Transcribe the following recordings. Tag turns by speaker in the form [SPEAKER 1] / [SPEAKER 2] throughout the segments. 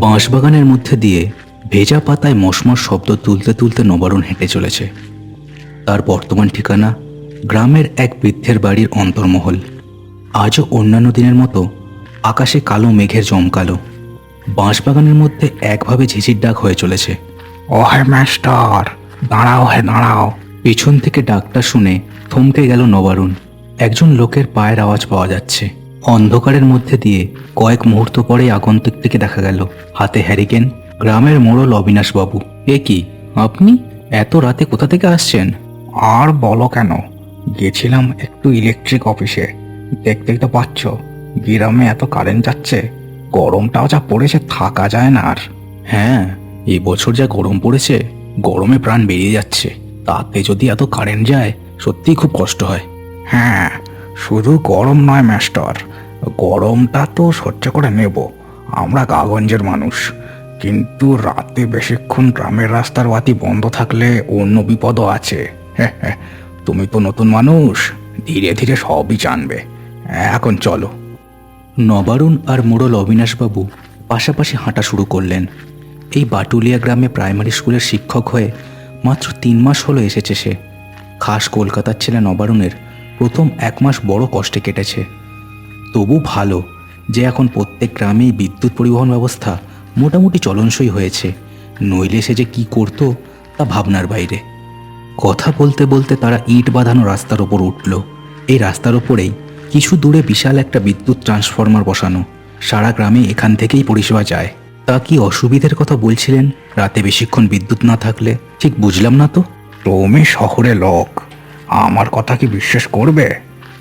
[SPEAKER 1] বাঁশবাগানের মধ্যে দিয়ে ভেজা পাতায় মশমশ শব্দ তুলতে তুলতে নবারুণ হেঁটে চলেছে। তার বর্তমান ঠিকানা গ্রামের এক বৃদ্ধের বাড়ির অন্তর্মহল। আজও অন্যান্য দিনের মতো আকাশে কালো মেঘের জমকালো। বাঁশবাগানের মধ্যে একভাবে ঝিঝির ডাক হয়ে চলেছে।
[SPEAKER 2] ওহে মাস্টার দাঁড়াও হে দাঁড়াও।
[SPEAKER 1] পিছন থেকে ডাকটা শুনে থমকে গেল নবারুণ। একজন লোকের পায়ের আওয়াজ পাওয়া যাচ্ছে। অন্ধকারের মধ্যে দিয়ে কয়েক মুহূর্ত পরে আগন্তুকটিকে দেখা গেল। হাতে হ্যারিকেন গ্রামের মোড়ল অবিনাশবাবু। এ কি আপনি এত রাতে কোথা থেকে আসছেন?
[SPEAKER 2] আর বলো কেন? গেছিলাম একটু ইলেকট্রিক অফিসে। দেখতেই তো পাচ্ছ গ্রামে এত কারেন্ট যাচ্ছে। গরমটাও যা পড়েছে থাকা যায় না আর।
[SPEAKER 1] হ্যাঁ এই বছর যা গরম পড়েছে গরমে প্রাণ বেরিয়ে যাচ্ছে। তাতে যদি এত কারেন্ট যায় সত্যিই খুব কষ্ট হয়।
[SPEAKER 2] হ্যাঁ শুধু গরম নয়, মাস্টার। গরমটা তো সহ্য করে নেব। আমরা গাগঞ্জের মানুষ। কিন্তু রাতে বেশিক্ষণ গ্রামের রাস্তার বাতি বন্ধ থাকলে অন্য বিপদও আছে। হ্যাঁ হ্যাঁ তুমি তো নতুন মানুষ। ধীরে ধীরে সবই জানবে। এখন চলো।
[SPEAKER 1] নবারুণ আর মোড়ল অবিনাশবাবু পাশাপাশি হাঁটা শুরু করলেন। এই বাটুলিয়া গ্রামে প্রাইমারি স্কুলের শিক্ষক হয়ে মাত্র তিন মাস হলো এসেছে সে। খাস কলকাতার ছেলে নবারুণের প্রথম এক মাস বড় কষ্টে কেটেছে। তবু ভালো যে এখন প্রত্যেক গ্রামেই বিদ্যুৎ পরিবহন ব্যবস্থা মোটামুটি চলনসই হয়েছে। নইলে সে যে কি করতো তা ভাবনার বাইরে। কথা বলতে বলতে তারা ইট বাঁধানো রাস্তার ওপর উঠল। এই রাস্তার ওপরেই কিছু দূরে বিশাল একটা বিদ্যুৎ ট্রান্সফরমার বসানো। সারা গ্রামে এখান থেকেই পরিষেবা যায়। তা কি অসুবিধের কথা বলছিলেন? রাতে বেশিক্ষণ বিদ্যুৎ না থাকলে ঠিক বুঝলাম না তো।
[SPEAKER 2] তুমি শহরে লোক। আমার কথা কি বিশ্বাস করবে?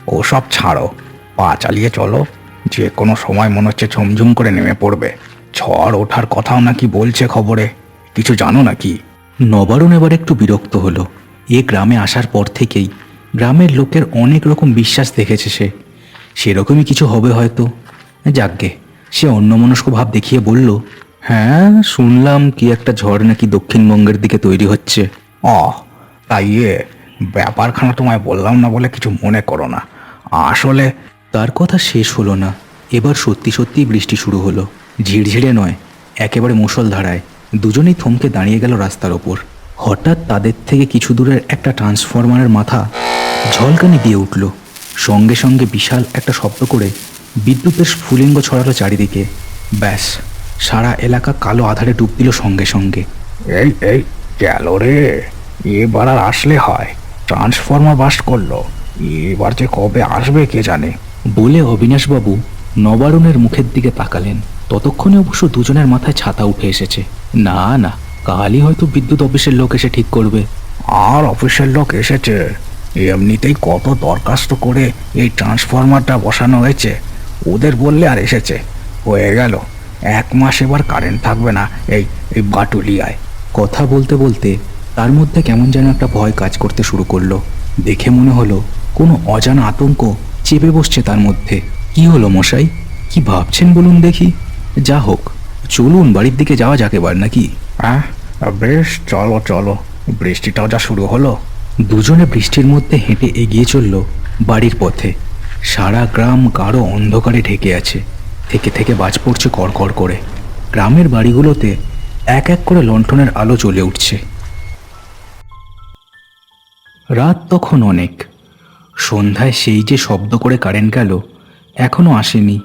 [SPEAKER 2] ওসব ছাড়ো পা চালিয়ে চলো। যে কোনো সময় মনে হচ্ছে ঝুমঝুম করে নেমে পড়বে। ঝড় ওঠার কথাও নাকি বলছে খবরে। কিছু জানো নাকি?
[SPEAKER 1] নবারুণ এবার একটু বিরক্ত হলো। এ গ্রামে আসার পর থেকেই গ্রামের লোকের অনেক রকম বিশ্বাস দেখেছে সে। সেরকমই কিছু হবে হয়তো। যাকগে সে অন্যমনস্ক ভাব দেখিয়ে বলল হ্যাঁ শুনলাম কি একটা ঝড় নাকি দক্ষিণবঙ্গের দিকে তৈরি হচ্ছে।
[SPEAKER 2] অ তাই ব্যাপারখানা তোমায় বললাম না বলে কিছু মনে করো না। আসলে
[SPEAKER 1] তার কথা শেষ হলো না। এবার সত্যি সত্যিই বৃষ্টি শুরু হলো। ঝিরঝিরে নয় একেবারে মুষলধারায়। দুজনেই থমকে দাঁড়িয়ে গেল রাস্তার ওপর। হঠাৎ তাদের থেকে কিছু দূরের একটা ট্রান্সফরমারের মাথা ঝলকানি দিয়ে উঠল। সঙ্গে সঙ্গে বিশাল একটা শব্দ করে বিদ্যুতের স্ফুলিঙ্গ ছড়ালো চারিদিকে। ব্যাস সারা এলাকা কালো আধারে ডুব দিল সঙ্গে সঙ্গে।
[SPEAKER 2] এই এই গেল রে। এবার আর আসলে হয়। ট্রান্সফর্মার বাস্ট করল। এবার যে কবে আসবে কে জানে।
[SPEAKER 1] বলে অবিনাশবাবু নবারুণের মুখের দিকে তাকালেন। ততক্ষণে অবশ্য দুজনের মাথায় ছাতা উঠে এসেছে। না না, কালই হয়তো বিদ্যুৎ অফিসের লোক এসে ঠিক করবে।
[SPEAKER 2] আর অফিসের লোক এসেছে। এমনিতেই কত দরখাস্ত করে এই ট্রান্সফরমারটা বসানো হয়েছে। ওদের বললে আর এসেছে। হয়ে গেল। এক মাস এবার কারেন্ট থাকবে না এই এই বাটুলিয়ায়।
[SPEAKER 1] কথা বলতে বলতে তার মধ্যে কেমন যেন একটা ভয় কাজ করতে শুরু করল। দেখে মনে হলো কোনো অজানা আতঙ্ক চেপে বসছে তার মধ্যে। কি হলো মশাই? কি ভাবছেন বলুন দেখি। যা হোক চলুন বাড়ির দিকে যাওয়া যাক এবার নাকি।
[SPEAKER 2] আহ বেশ চলো চলো। বৃষ্টিটাও যা শুরু হলো।
[SPEAKER 1] দুজনে বৃষ্টির মধ্যে হেঁটে এগিয়ে চলল বাড়ির পথে। সারা গ্রাম গাঢ় অন্ধকারে ঢেকে আছে। থেকে থেকে বাজ পড়ছে কড়কড় করে। গ্রামের বাড়িগুলোতে এক এক করে লণ্ঠনের আলো জ্বলে উঠছে। রাত তখন অনেক। সন্ধ্যায় সেই যে শব্দ করে কারেন্ট গেল এখনও আসেনি।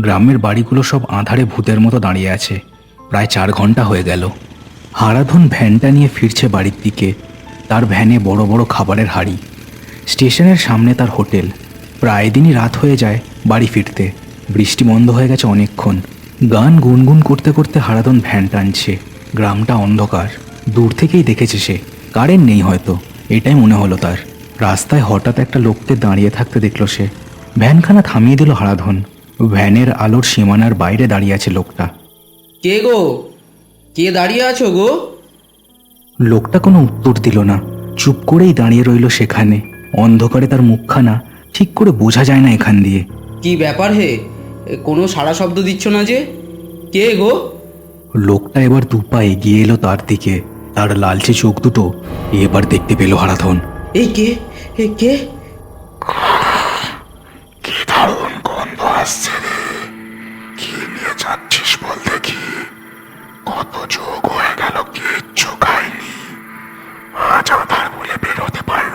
[SPEAKER 1] গ্রামের বাড়িগুলো সব আঁধারে ভূতের মতো দাঁড়িয়ে আছে। প্রায় চার ঘণ্টা হয়ে গেল। হারাধন ভ্যানটা নিয়ে ফিরছে বাড়ির দিকে। তার ভ্যানে বড় বড় খাবারের হাড়ি। স্টেশনের সামনে তার হোটেল। প্রায় দিনই রাত হয়ে যায় বাড়ি ফিরতে। বৃষ্টি বন্ধ হয়ে গেছে অনেকক্ষণ। গান গুনগুন করতে করতে হারাধন ভ্যান টানছে। গ্রামটা অন্ধকার। দূর থেকেই দেখেছে সে। কারেন্ট নেই হয়তো। এটাই মনে হলো তার। রাস্তায় হঠাৎ একটা লোককে দাঁড়িয়ে থাকতে দেখল সে। ভ্যানখানা থামিয়ে দিল হারাধন। ভ্যানের আলোর সীমানার বাইরে দাঁড়িয়ে আছে লোকটা।
[SPEAKER 3] কে গো? কে দাঁড়িয়ে আছো গো?
[SPEAKER 1] লোকটা কোনো উত্তর দিল না। চুপ করেই দাঁড়িয়ে রইল সেখানে। অন্ধকারে তার মুখখানা ঠিক করে বোঝা যায় না এখান দিয়ে।
[SPEAKER 3] কি ব্যাপার হে? কোনো সারা শব্দ দিচ্ছ না যে? কে গো?
[SPEAKER 1] লোকটা এবার দুপা এগিয়ে এলো তার দিকে। তার লালচে চোখ দুটো এবার দেখতে পেল হারাধন।
[SPEAKER 3] এই কে? এ কে?
[SPEAKER 2] কি দারুণ গন্ধ আসছে রে। কি নিয়ে যাচ্ছিস বল দেখি। কত চোখ হয়ে গেল কিচ্ছু খাইনি। আজ আধার বলে বেরোতে পারল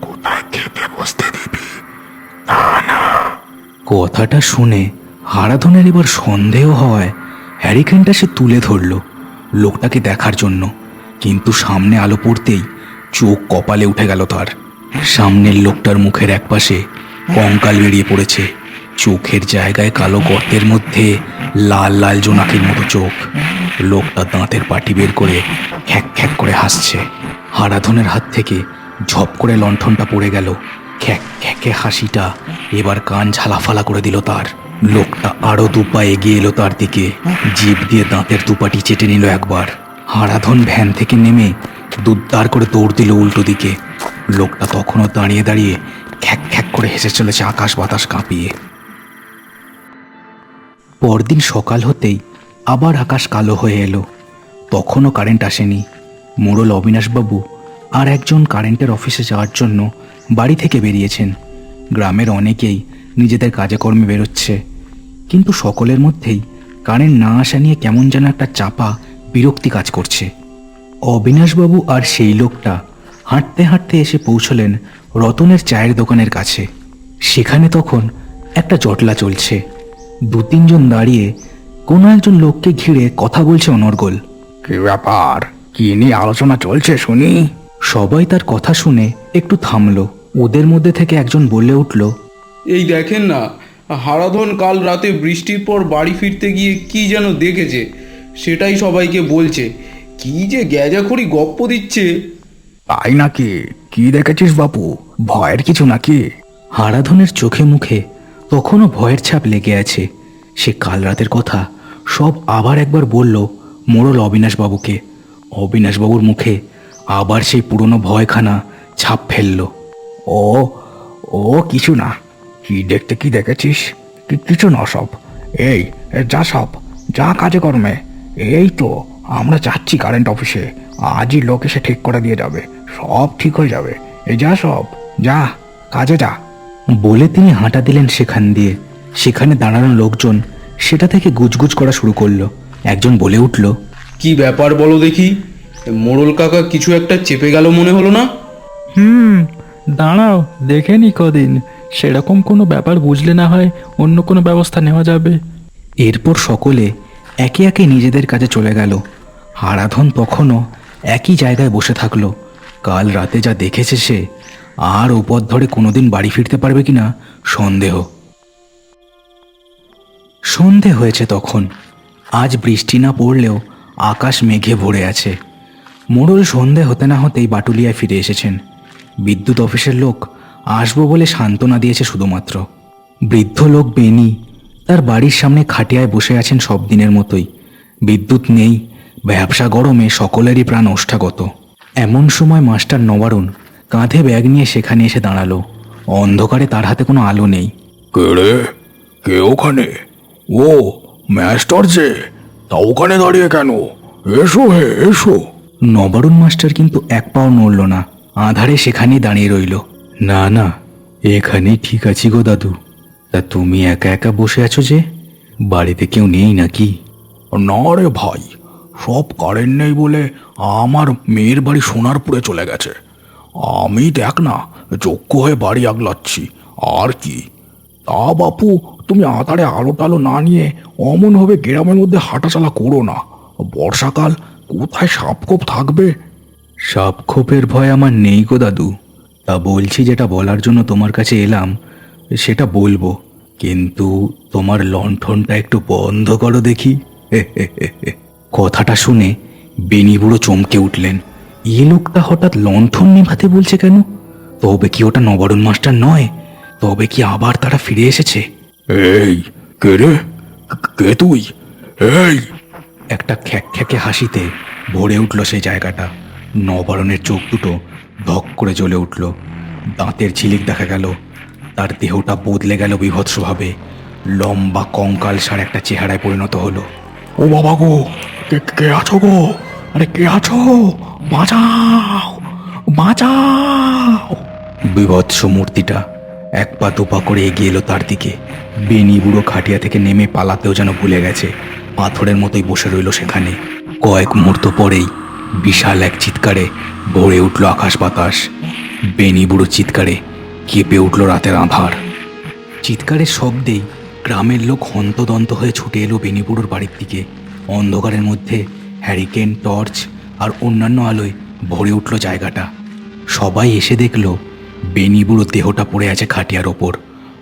[SPEAKER 2] কোথায় খেতে বসতে দিবি? তা না।
[SPEAKER 1] কথাটা শুনে হারাধনের এবার সন্দেহ হয়। হ্যারিকেনটা সে তুলে ধরল। লোকটাকে দেখার জন্য। কিন্তু সামনে আলো পড়তেই চোখ কপালে উঠে গেল তার। সামনের লোকটার মুখের একপাশে কঙ্কাল বেরিয়ে পড়েছে। চোখের জায়গায় কালো গর্তের মধ্যে লাল লাল জোনাকির মতো চোখ। লোকটা দাঁতের পাটি বের করে খ্যাক খ্যাক করে হাসছে। হারাধনের হাত থেকে ঝপ করে লণ্ঠনটা পড়ে গেল। খ্যাক খ্যাকে হাসিটা এবার কান ঝালাফালা করে দিল তার। লোকটা আরও দুপা এগিয়ে এলো তার দিকে। জিভ দিয়ে দাঁতের দুপাটি চেটে নিল একবার। হারাধন ভ্যান থেকে নেমে দুদ্দার করে দৌড় দিল উল্টো দিকে। লোকটা তখনও দাঁড়িয়ে দাঁড়িয়ে খ্যাক খ্যাক করে হেসে চলেছে আকাশ বাতাস কাঁপিয়ে। পরদিন সকাল হতেই আবার আকাশ কালো হয়ে এলো। তখনও কারেন্ট আসেনি। মোড়ল অবিনাশবাবু আর একজন কারেন্টের অফিসে যাওয়ার জন্য বাড়ি থেকে বেরিয়েছেন। গ্রামের অনেকেই নিজেদের কাজে কর্মে বেরোচ্ছে। কিন্তু সকলের মধ্যেই কারেন্ট না আসা নিয়ে কেমন যেন একটা চাপা বিরক্তি কাজ করছে। অবিনাশবাবু আর সেই লোকটা হাঁটতে হাঁটতে এসে পৌঁছলেন রতনের চায়ের দোকানের কাছে। সেখানে তখন একটা জটলা চলছে। দু তিনজন দাঁড়িয়ে কোনো একজন লোককে ঘিরে কথা বলছে অনর্গল।
[SPEAKER 2] কি ব্যাপার? কি নিয়ে আলোচনা চলছে শুনি?
[SPEAKER 1] সবাই তার কথা শুনে একটু থামলো। ওদের মধ্যে থেকে একজন বলে উঠল
[SPEAKER 3] এই দেখেন না হারাধন কাল রাতে বৃষ্টির পর বাড়ি ফিরতে গিয়ে কি যেন দেখেছে সেটাই সবাইকে বলছে। কি যে গ্যাজাখড়ি গপ্প দিচ্ছে।
[SPEAKER 2] তাই নাকি? কি দেখেছিস বাপু? ভয়ের কিছু নাকি?
[SPEAKER 1] হারাধনের চোখে মুখে তখনও ভয়ের ছাপ লেগে আছে। সে কাল রাতের কথা সব আবার একবার বলল মোড়ল অবিনাশবাবুকে। অবিনাশবাবুর মুখে আবার সেই পুরনো ভয়খানা ছাপ ফেলল।
[SPEAKER 2] ও ও কিছু না। কি দেখতে কি দেখেছিস? কি- কিছু না সব। এই এ, যা সব যা কাজে কর্মে। এই তো আমরা যাচ্ছি কারেন্ট অফিসে আজই লোক এসে ঠিক করে দিয়ে যাবে। সব ঠিক হয়ে যাবে। এই যা সব যা কাজে যা।
[SPEAKER 1] বলে তিনি হাঁটা দিলেন সেখান দিয়ে। সেখানে দাঁড়ানো লোকজন সেটা থেকে গুজগুজ করা শুরু করল। একজন বলে উঠল
[SPEAKER 3] কি ব্যাপার বলো দেখি? মোড়ল কাকা কিছু একটা চেপে গেল মনে হলো না?
[SPEAKER 4] হুম দাঁড়াও দেখে নি কদিন। সেরকম কোনো ব্যাপার বুঝলে না হয় অন্য কোনো ব্যবস্থা নেওয়া যাবে।
[SPEAKER 1] এরপর সকলে একে একে নিজেদের কাজে চলে গেল। হারাধন তখনও একই জায়গায় বসে থাকল। কাল রাতে যা দেখেছে সে, আর উপর ধরে কোনোদিন বাড়ি ফিরতে পারবে কিনা সন্দেহ। সন্ধে হয়েছে তখন। আজ বৃষ্টি না পড়লেও আকাশ মেঘে ভরে আছে। মোড়ল সন্ধে হতে না হতেই বাটুলিয়ায় ফিরে এসেছেন। বিদ্যুৎ অফিসের লোক আসব বলে সান্ত্বনা দিয়েছে শুধুমাত্র। বৃদ্ধ লোক বেনি তার বাড়ির সামনে খাটিয়ায় বসে আছেন সব দিনের মতোই। বিদ্যুৎ নেই ব্যবসা গরমে সকলেরই প্রাণ ওষ্ঠাগত। এমন সময় মাস্টার নবারুণ কাঁধে ব্যাগ নিয়ে সেখানে এসে দাঁড়াল। অন্ধকারে তার হাতে কোনো আলো নেই।
[SPEAKER 2] কে রে? কে ওখানে? ও ম্যাস্টার যে তা ওখানে দাঁড়িয়ে কেন? এসো হে এসো।
[SPEAKER 1] নবারুণ মাস্টার কিন্তু এক পাও নড়ল না আধারে সেখানেই দাঁড়িয়ে রইল। না না এখানেই ঠিক আছি গো দাদু। তা তুমি একা একা বসে আছো যে? বাড়িতে কেউ নেই নাকি?
[SPEAKER 2] না রে ভাই সব কারেন্ট নেই বলে আমার মেয়ের বাড়ি সোনারপুরে চলে গেছে। আমি দেখ না যোগ্য হয়ে বাড়ি আগলাচ্ছি আর কি? তা বাপু তুমি আতারে আলো টালো না নিয়ে অমনভাবে গ্রামের মধ্যে হাঁটাচলা করো না। বর্ষাকাল কোথায় সাপকোপ থাকবে?
[SPEAKER 1] সাপখোপের ভয় আমার নেই গো দাদু। তা বলছি যেটা বলার জন্য তোমার কাছে এলাম সেটা বলব। কিন্তু তোমার লণ্ঠনটা একটু বন্ধ করো দেখি। কথাটা শুনে বেনি বুড়ো চমকে উঠলেন। এ লোকটা হঠাৎ লণ্ঠন নেভাতে বলছে কেন? তবে কি ওটা নবারুণ মাস্টার নয়? তবে কি আবার তারা ফিরে এসেছে?
[SPEAKER 2] এই কে রে? কে তুই? এই!
[SPEAKER 1] একটা খ্যাক খ্যাকে হাসিতে ভরে উঠল সেই জায়গাটা। নবারণের চোখ দুটো ধক করে জ্বলে উঠল। দাঁতের ঝিলিক দেখা গেল। তার দেহটা বদলে গেল বিভৎসভাবে। লম্বা কঙ্কাল সার একটা চেহারায় পরিণত হলো।
[SPEAKER 2] ও বাবা গো, কে আছো গো? আরে কে আছো? বাঁচাও বাঁচাও।
[SPEAKER 1] বিভৎস মূর্তিটা এক পা দুপা করে এগিয়ে এলো তার দিকে। বেনি বুড়ো খাটিয়া থেকে নেমে পালাতেও যেন ভুলে গেছে। পাথরের মতোই বসে রইল সেখানে। কয়েক মুহূর্ত পরেই বিশাল এক চিৎকারে ভরে উঠল আকাশ বাতাস। বেনি বুড়ো চিৎকারে কেঁপে উঠল রাতের আধার। চিৎকারের শব্দেই গ্রামের লোক হন্তদন্ত হয়ে ছুটে এলো বেনিপুরোর বাড়ির দিকে। অন্ধকারের মধ্যে হ্যারিকেন টর্চ আর অন্যান্য আলোয় ভরে উঠল জায়গাটা। সবাই এসে দেখল বেনিবুড়োর দেহটা পড়ে আছে খাটিয়ার ওপর।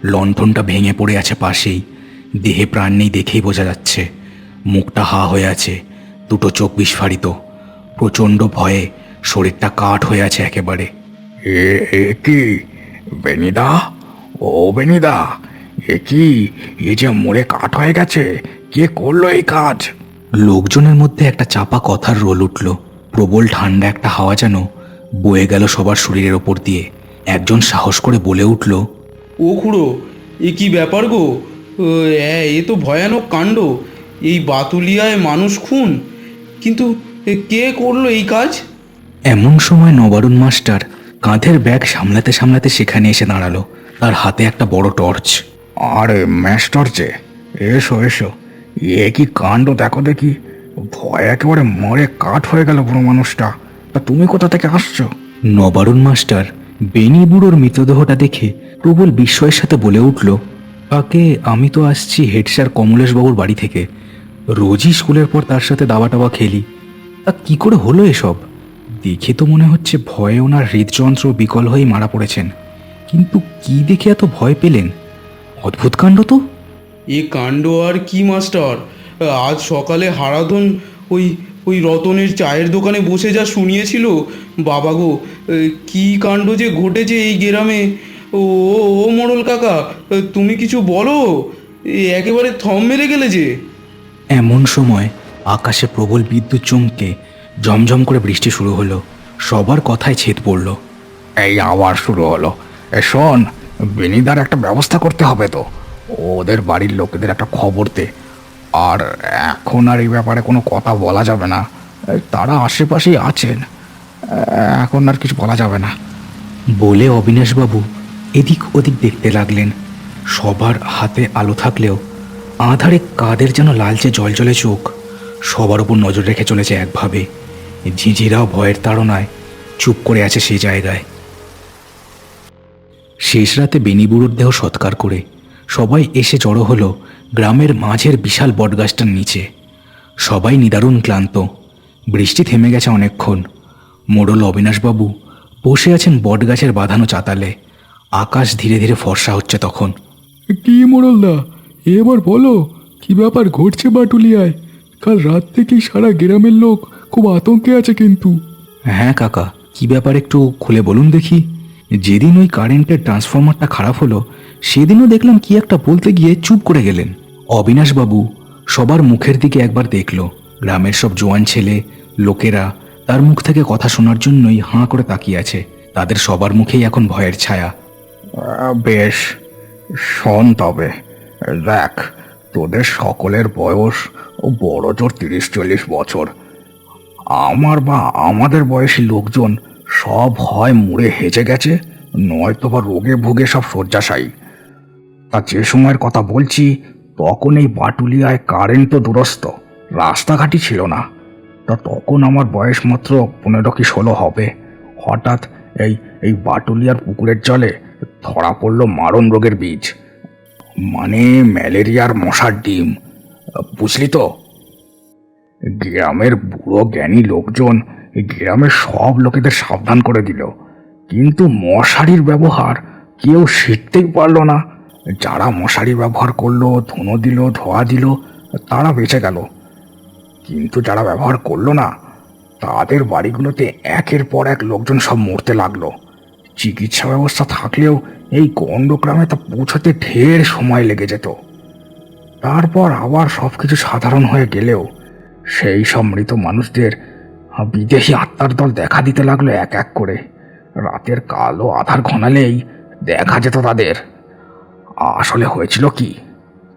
[SPEAKER 1] লণ্ঠনটা ভেঙে পড়ে আছে পাশেই। দেহে প্রাণ নেই দেখেই বোঝা যাচ্ছে। মুখটা হা হয়ে আছে। দুটো চোখ বিস্ফারিত। প্রচণ্ড ভয়ে শরীরটা কাঠ হয়ে আছে একেবারে।
[SPEAKER 2] এ এ কি? বেনিদা? ও বেনিদা এ কি? এ যে মোড়ে কাঠ হয়ে গেছে কে করল এই কাজ?
[SPEAKER 1] লোকজনের মধ্যে একটা চাপা কথার রোল উঠল। প্রবল ঠান্ডা একটা হাওয়া যেন বয়ে গেল সবার শরীরের ওপর দিয়ে। একজন সাহস করে বলে উঠল
[SPEAKER 3] ও খুড়ো এ কি ব্যাপার গো? এ এ তো ভয়ানক কাণ্ড। এই বাতুলিয়ায় মানুষ খুন। কিন্তু কে করল এই কাজ?
[SPEAKER 1] এমন সময় নবারুণ মাস্টার কাঁধের ব্যাগ সামলাতে সামলাতে সেখানে এসে দাঁড়াল। তার হাতে একটা বড় টর্চ।
[SPEAKER 2] আরে ম্যাস্টার যে এসো এসো। এ কি কাণ্ড দেখো দেখি। ভয় একেবারে মরে কাঠ হয়ে গেল বুড়ো মানুষটা। তা তুমি কোথা থেকে আসছো?
[SPEAKER 1] নবারুণ মাস্টার বেনি বুড়োর মৃতদেহটা দেখে প্রবল বিস্ময়ের সাথে বলে উঠল তাকে আমি তো আসছি হেড স্যার কমলেশবাবুর বাড়ি থেকে। রোজই স্কুলের পর তার সাথে দাবা টাবা খেলি। তা কি করে হলো এসব? দেখে তো মনে হচ্ছে ভয়ে ওনার হৃদযন্ত্র বিকল হয়ে মারা পড়েছেন। কিন্তু কি দেখে এত ভয় পেলেন? অদ্ভুত কাণ্ড তো।
[SPEAKER 3] এ কাণ্ড আর কি মাস্টার? আজ সকালে হারাধন ওই ওই রতনের চায়ের দোকানে বসে যা শুনিয়েছিল। বাবা গো কি কাণ্ড যে ঘটেছে এই গ্রামে? ও ও, মোড়ল কাকা তুমি কিছু বলো? একেবারে থম মেরে গেলে যে।
[SPEAKER 1] এমন সময় আকাশে প্রবল বিদ্যুৎ চমকে ঝমঝম করে বৃষ্টি শুরু হলো। সবার কথায় ছেদ পড়ল।
[SPEAKER 2] এই আবার শুরু হলো। এ শোন বেনিদার একটা ব্যবস্থা করতে হবে তো। ওদের বাড়ির লোকেদের একটা খবর দে। আর এখন আর এই ব্যাপারে কোনো কথা বলা যাবে না। তারা আশেপাশেই আছেন। এখন আর কিছু বলা যাবে না।
[SPEAKER 1] বলে অবিনাশবাবু এদিক ওদিক দেখতে লাগলেন। সবার হাতে আলো থাকলেও আধারে কাদের যেন লালচে জলজলে চোখ। সবার উপর নজর রেখে চলেছে একভাবে। ঝিঝিরাও ভয়ের তাড়নায় চুপ করে আছে সেই জায়গায়। শেষ রাতে বেনিবুড়োর দেহ সৎকার করে সবাই এসে জড়ো হলো গ্রামের মাঝের বিশাল বটগাছটার নিচে। সবাই নিদারুণ ক্লান্ত। বৃষ্টি থেমে গেছে অনেকক্ষণ। মোড়ল অবিনাশবাবু বসে আছেন বটগাছের বাঁধানো চাতালে। আকাশ ধীরে ধীরে ফর্সা হচ্ছে তখন।
[SPEAKER 4] কি মোড়লদা? এবার বলো, কি ব্যাপার ঘটছে বাটুলিয়ায়? কাল রাত থেকেই সারা গ্রামের লোক খুব আতঙ্কে আছে কিন্তু।
[SPEAKER 1] হ্যাঁ কাকা। কি ব্যাপার একটু খুলে বলুন দেখি। যেদিন ওই কারেন্টের ট্রান্সফরমারটা খারাপ হলো সেদিনও দেখলাম কি একটা বলতে গিয়ে চুপ করে গেলেন। অবিনাশবাবু সবার মুখের দিকে একবার দেখল। গ্রামের সব জোয়ান ছেলে লোকেরা তার মুখ থেকে কথা শোনার জন্যই হাঁ করে তাকিয়ে আছে। তাদের সবার মুখেই এখন ভয়ের ছায়া।
[SPEAKER 2] আহ, বেশ শোন তবে। দেখ তোদের সকলের বয়স বড় জোর তিরিশ চল্লিশ বছর। আমার বা আমাদের বয়সী লোকজন সব হয় মুড়ে হেঁচে গেছে, নয়তো বা রোগে ভোগে সব শয্যাশায়ী। তা যে সময়ের কথা বলছি, তখন এই বাটুলিয়ায় কারেন্ট তো দুরস্ত, রাস্তাঘাটই ছিল না। তা তখন আমার বয়স মাত্র পনেরো কি ষোলো হবে। হঠাৎ এই এই বাটুলিয়ার পুকুরের জলে ধরা পড়ল মারণ রোগের বীজ। মানে ম্যালেরিয়ার মশার ডিম। বুঝলি তো? গ্রামের বুড়ো জ্ঞানী লোকজন গ্রামের সব লোকেদের সাবধান করে দিল। কিন্তু মশারির ব্যবহার কেউ শিখতেই পারল না। যারা মশারি ব্যবহার করল, ধুনো দিল, ধোয়া দিল, তারা বেঁচে গেল। কিন্তু যারা ব্যবহার করল না, তাদের বাড়িগুলোতে একের পর এক লোকজন সব মরতে লাগল। চিকিৎসা ব্যবস্থা থাকলেও এই গণ্ডগ্রামে তা পৌঁছাতে ঢের সময় লেগে যেত। তারপর আবার সব কিছু সাধারণ হয়ে গেলেও সেই সব মৃত মানুষদের বিদেশি আত্মার দল দেখা দিতে লাগল এক এক করে। রাতের কালো আধার ঘনালেই দেখা যেত তাদের। আসলে হয়েছিল কি,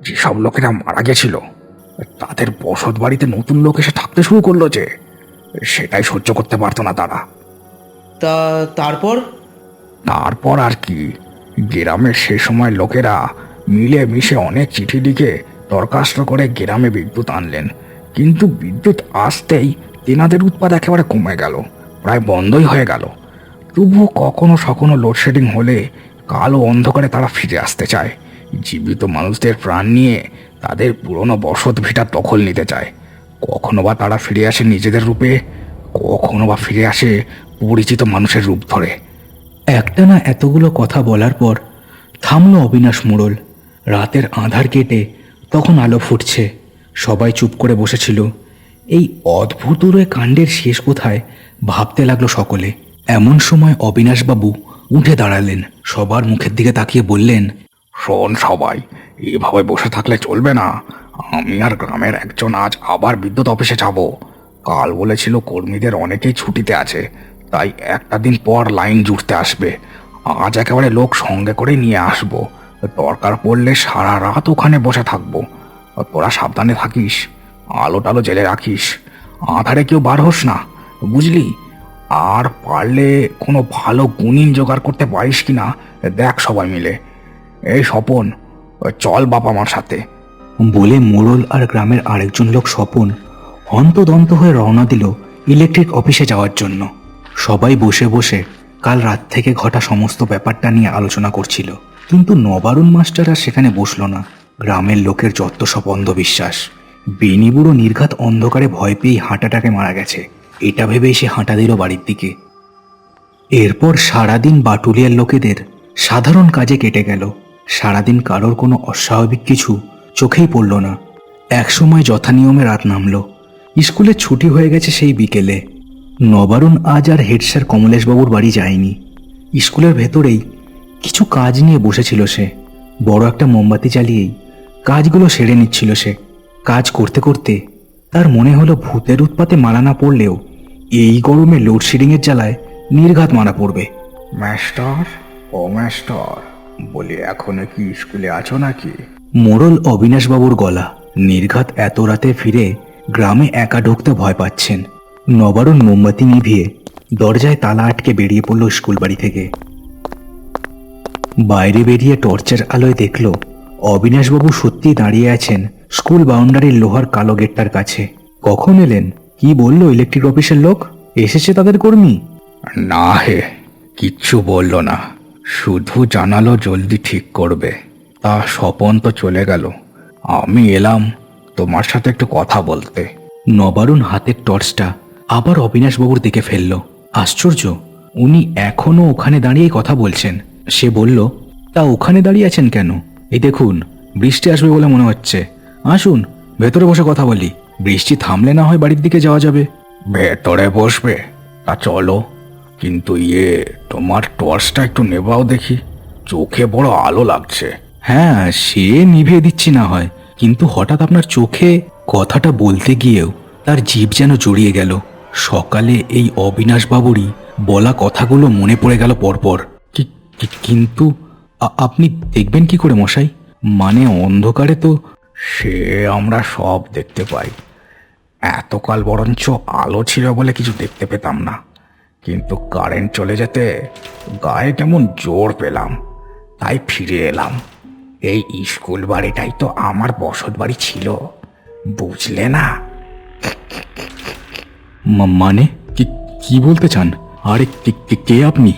[SPEAKER 2] যেসব লোকেরা মারা গেছিল, তাদের বসত বাড়িতে নতুন লোক এসে থাকতে শুরু করল যে, সেটাই সহ্য করতে পারতো না তারা।
[SPEAKER 3] তা তারপর?
[SPEAKER 2] তারপর আর কি? গ্রামের সে সময় লোকেরা মিলে মিশে অনেক চিঠি লিখে দরখাস্ত করে গ্রামে বিদ্যুৎ আনলেন। কিন্তু বিদ্যুৎ আসতেই তেনাদের উৎপাদ একেবারে কমে গেল, প্রায় বন্ধই হয়ে গেল। তবুও কখনো সখনো লোডশেডিং হলে কালো অন্ধকারে তারা ফিরে আসতে চায়। জীবিত মানুষদের প্রাণ নিয়ে তাদের পুরনো বসত ভিটা দখল নিতে চায়। কখনো বা তারা ফিরে আসে নিজেদের রূপে, কখনো বা ফিরে আসে পরিচিত মানুষের রূপ ধরে।
[SPEAKER 1] একটা না এতগুলো কথা বলার পর থামলো অবিনাশ মোড়ল। রাতের আধার কেটে তখন আলো ফুটছে। সবাই চুপ করে বসেছিল। এই অদ্ভুতরে কাণ্ডের শেষ কোথায় ভাবতে লাগল সকলে। এমন সময় অবিনাশবাবু উঠে দাঁড়ালেন। সবার মুখের দিকে তাকিয়ে বললেন,
[SPEAKER 2] শোন সবাই, এভাবে বসে থাকলে চলবে না। আমি আর গ্রামের একজন আজ আবার বিদ্যুৎ অফিসে যাব। কাল বলেছিল কর্মীদের অনেকেই ছুটিতে আছে। তাই একটা দিন পর লাইন জুড়তে আসবে। আজ একেবারে লোক সঙ্গে করে নিয়ে আসব। দরকার পড়লে সারা রাত ওখানে বসে থাকব। তোরা সাবধানে থাকিস আলো টালো জেলে রাখিস। আধারে কেউ বার হোস না, বুঝলি? আর পারলে কোনো ভালো গুণিন জোগাড় করতে পারিস কি না, দেখ সবাই মিলে। এই স্বপন, চল বাপ আমার সাথে।
[SPEAKER 1] বলে মোড়ল আর গ্রামের আরেকজন লোক স্বপন হন্তদন্ত হয়ে রওনা দিল ইলেকট্রিক অফিসে যাওয়ার জন্য। সবাই বসে বসে কাল রাত থেকে ঘটা সমস্ত ব্যাপারটা নিয়ে আলোচনা করছিল। কিন্তু নবারুণ মাস্টার আর সেখানে বসল না। গ্রামের লোকের যত সব অন্ধবিশ্বাস। বেনি বুড়ো নির্ঘাত অন্ধকারে ভয় পেয়েই হাঁটাটাকে মারা গেছে। এটা ভেবেই সে হাঁটা দিল বাড়ির দিকে। এরপর সারাদিন বাটুলিয়ার লোকেদের সাধারণ কাজে কেটে গেল। সারাদিন কারোর কোনো অস্বাভাবিক কিছু চোখেই পড়ল না। একসময় যথানিয়মে রাত নামল। স্কুলের ছুটি হয়ে গেছে সেই বিকেলে। নবারুণ আজ আর হেড স্যার কমলেশবাবুর বাড়ি যায়নি। স্কুলের ভেতরেই কিছু কাজ নিয়ে বসেছিল সে। বড় একটা মোমবাতি জ্বালিয়েই কাজগুলো সেরে নিচ্ছিল সে। কাজ করতে করতে তার মনে হলো ভূতের উৎপাতে মারা না পড়লেও এই গরমে লোডশেডিংয়ের জ্বালায় নির্ঘাত মারা পড়বে।
[SPEAKER 2] মাস্টার ও মাস্টার বলি এখনও কি স্কুলে আছো নাকি?
[SPEAKER 1] মোড়ল অবিনাশবাবুর গলা নির্ঘাত এত রাতে ফিরে গ্রামে একা ঢুকতে ভয় পাচ্ছেন। নবারুণ মোমবাতি নিভিয়ে দরজায় তালা আটকে বেরিয়ে পড়ল স্কুল বাড়ি থেকে। বাইরে বেরিয়ে টর্চের আলোয় দেখল অবিনাশবাবু সত্যি দাঁড়িয়ে আছেন স্কুল বাউন্ডারির লোহার কালো গেটটার কাছে। কখন এলেন? কি বলল ইলেকট্রিক অফিসের লোক? এসেছে তাদের কর্মী?
[SPEAKER 2] না হে কিচ্ছু বলল না। শুধু জানালো জলদি ঠিক করবে। তা স্বপন তো চলে গেল। আমি এলাম তোমার সাথে একটু কথা বলতে।
[SPEAKER 1] নবারুণ হাতের টর্চটা আবার অবিনাশবাবুর দিকে ফেলল। আশ্চর্য উনি এখনও ওখানে দাঁড়িয়ে কথা বলছেন। সে বলল তা ওখানে দাঁড়িয়ে আছেন কেন? এই দেখুন বৃষ্টি আসবে বলে মনে হচ্ছে। আসুন ভেতরে বসে কথা বলি। বৃষ্টি থামলে না হয় বাড়ির দিকে যাওয়া যাবে।
[SPEAKER 2] ভেতরে বসবে? তা চলো। কিন্তু ইয়ে তোমার টর্চটা একটু নেবাও দেখি। চোখে বড় আলো লাগছে।
[SPEAKER 1] হ্যাঁ সে নিভিয়ে দিচ্ছি না হয়। কিন্তু হঠাৎ আপনার চোখে কথাটা বলতে গিয়েও তার জীব যেন জড়িয়ে গেল। সকালে এই অবিনাশবাবুরই বলা কথাগুলো মনে পড়ে গেল পরপর। কিন্তু আপনি দেখবেন কি করে মশাই? মানে অন্ধকারে তো
[SPEAKER 2] সে আমরা সব দেখতে পাই। এতকাল বরঞ্চ আলো ছিল বলে কিছু দেখতে পেতাম না। কিন্তু কারেন্ট চলে যেতে গায়ে কেমন জোর পেলাম, তাই ফিরে এলাম। এই স্কুল বাড়িটাই তো আমার বসত বাড়ি ছিল, বুঝলে না?
[SPEAKER 1] মানে? কি বলতে চান? আরে কে- আপনি?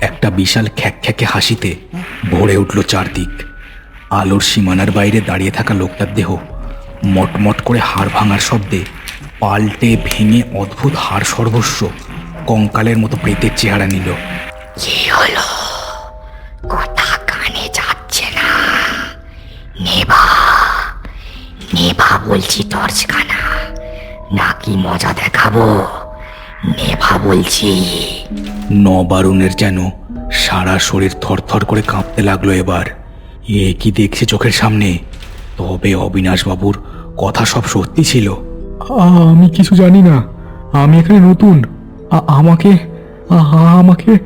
[SPEAKER 1] একটা বিশাল খ্যাকখ্যাকে হাসিতে ভরে উঠল চারদিক। আলোর সীমানার বাইরে দাঁড়িয়ে থাকা লোকটার দেহ মটমট করে হাড় ভাঙার শব্দে পাল্টে ভেঙে অদ্ভুত হাড় সর্বস্ব কঙ্কালের মতো প্রেতের চেহারা নিল।
[SPEAKER 5] কি হলো? কথা কানে যাচ্ছে না? নেভা নেভা বলছি টর্চ নাকি মজা দেখাবো? নেভা বলছি।
[SPEAKER 1] নবারুণের যেন সারা শরীর থরথর করে কাঁপতে লাগল এবার। এ কি দেখছে চোখের সামনে? তবে অবিনাশবাবুর কথা সব সত্যি ছিল।
[SPEAKER 4] আমি কিছু জানি না। আমি এখানে নতুন। আমাকে আ- আমাকে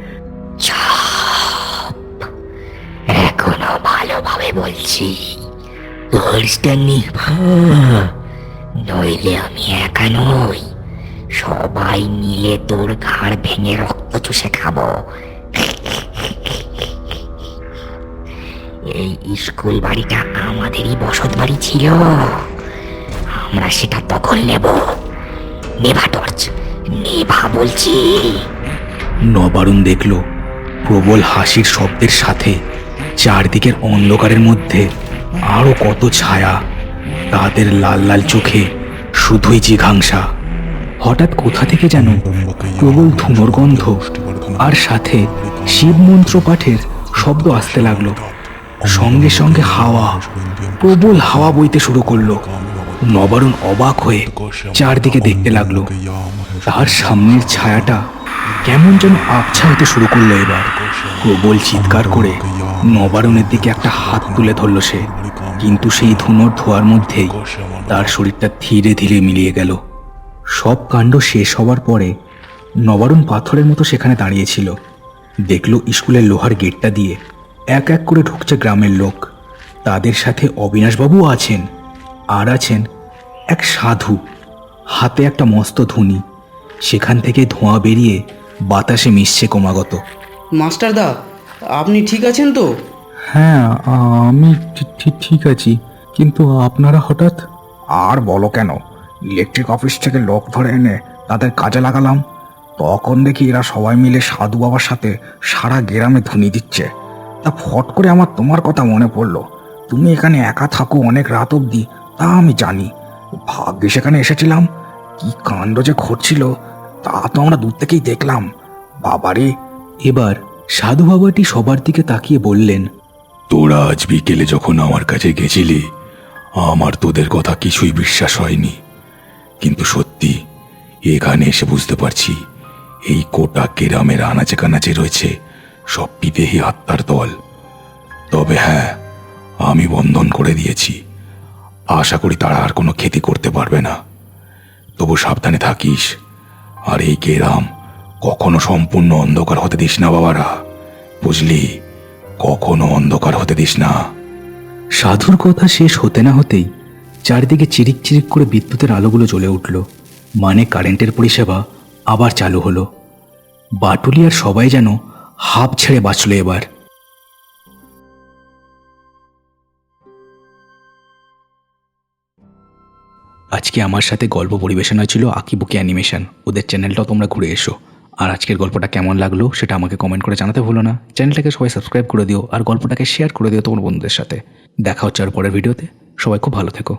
[SPEAKER 5] এখনও ভালোভাবে বলছি। নইলে আমি একা নই। সবাই মিলে তোর ঘাড় ভেঙে রক্ত চুষে খাব। এই স্কুল বাড়িটা আমাদেরই বসত বাড়ি ছিল। আমরা সেটা তখন নেব। নেভা টর্চ, নেভা বলছি।
[SPEAKER 1] নবারুণ দেখল প্রবল হাসির শব্দের সাথে চারদিকের অন্ধকারের মধ্যে আরও কত ছায়া। তাদের লাল লাল চোখে শুধুই জিঘাংসা। হঠাৎ কোথা থেকে যেন প্রবল ধুনোর গন্ধ আর সাথে শিব মন্ত্র পাঠের শব্দ আসতে লাগল। সঙ্গে সঙ্গে হাওয়া, প্রবল হাওয়া বইতে শুরু করল। নবারুণ অবাক হয়ে চারদিকে দেখতে লাগল। তার সামনের ছায়াটা কেমন যেন আবছা হতে শুরু করল এবার। প্রবল চিৎকার করে নবারণের দিকে একটা হাত তুলে ধরল সে। কিন্তু সেই ধুনোর ধোয়ার মধ্যেই তার শরীরটা ধীরে ধীরে মিলিয়ে গেল। সব কাণ্ড শেষ হওয়ার পরে নবারুণ পাথরের মতো সেখানে দাঁড়িয়েছিল। দেখল স্কুলের লোহার গেটটা দিয়ে এক এক করে ঢুকছে গ্রামের লোক। তাদের সাথে অবিনাশবাবুও আছেন আর আছেন এক সাধু। হাতে একটা মস্ত ধুনি। সেখান থেকে ধোঁয়া বেরিয়ে বাতাসে মিশছে ক্রমাগত।
[SPEAKER 3] মাস্টারদা, আপনি ঠিক আছেন তো?
[SPEAKER 4] হ্যাঁ আমি ঠিক আছি। কিন্তু আপনারা হঠাৎ?
[SPEAKER 2] আর বলো কেন? ইলেকট্রিক অফিস থেকে লোক ধরে এনে তাদের কাজে লাগালাম। তখন দেখি এরা সবাই মিলে সাধু বাবার সাথে সারা গ্রামে ধুনি দিচ্ছে। তা ফট করে আমার তোমার কথা মনে পড়ল। তুমি এখানে একা থাকো অনেক রাত অবধি তা আমি জানি। ভাগ্যে সেখানে এসেছিলাম। কি কাণ্ড যে ঘটছিল তা তো আমরা দূর থেকেই দেখলাম। বাবারে!
[SPEAKER 1] এবার সাধু বাবাটি সবার দিকে তাকিয়ে বললেন
[SPEAKER 6] তোরা আজ বিকেলে যখন আমার কাছে গেছিলি, আমার তোদের কথা কিছুই বিশ্বাস হয়নি। কিন্তু সত্যি, এখানে এসে বুঝতে পারছি, এই কোটা কেরামের আনাচে কানাচে রয়েছে, সব বিদেহী আত্মার দল। তবে হ্যাঁ আমি বন্ধন করে দিয়েছি। আশা করি তারা আর কোনো ক্ষতি করতে পারবে না। তবু সাবধানে থাকিস। আর এই কেরাম কখনো সম্পূর্ণ অন্ধকার হতে দিস না বাবারা। বুঝলি? কখনো অন্ধকার হতে দিস না।
[SPEAKER 1] সাধুর কথা শেষ হতে না হতেই চারিদিকে চিরিক চিরিক করে বিদ্যুতের আলোগুলো জ্বলে উঠল। মানে কারেন্টের পরিষেবা আবার চালু হলো। বাটুলিয়ার সবাই যেন হাফ ছেড়ে বাঁচল এবার। আজকে আমার সাথে গল্প পরিবেশনা ছিল আকিবুকি অ্যানিমেশন। ওদের চ্যানেলটাও তোমরা ঘুরে এসো। আর আজকের গল্পটা কেমন লাগল সেটা আমাকে কমেন্ট করে জানাতে ভুলো না। চ্যানেলটাকে সবাই সাবস্ক্রাইব করে দিও আর গল্পটাকে শেয়ার করে দিও তোমার বন্ধুদের সাথে। দেখা হচ্ছে আর পরের ভিডিওতে। সবাই খুব ভালো থেকো।